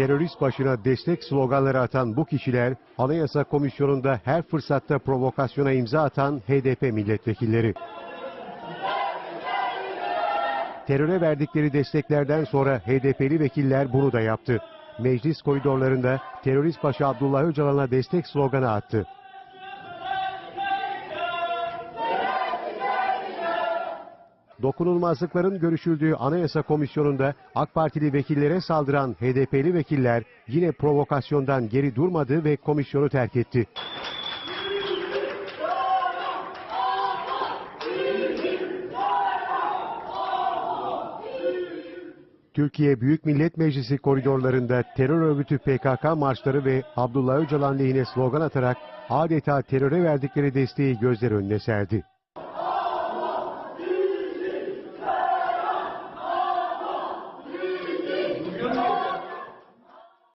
terörist başına destek sloganları atan bu kişiler, Anayasa Komisyonu'nda her fırsatta provokasyona imza atan HDP milletvekilleri. Teröre verdikleri desteklerden sonra HDP'li vekiller bunu da yaptı. Meclis koridorlarında terörist başı Abdullah Öcalan'a destek sloganı attı. Dokunulmazlıkların görüşüldüğü Anayasa Komisyonu'nda AK Partili vekillere saldıran HDP'li vekiller yine provokasyondan geri durmadı ve komisyonu terk etti. Türkiye Büyük Millet Meclisi koridorlarında terör örgütü PKK marşları ve Abdullah Öcalan lehine slogan atarak adeta teröre verdikleri desteği gözler önüne serdi.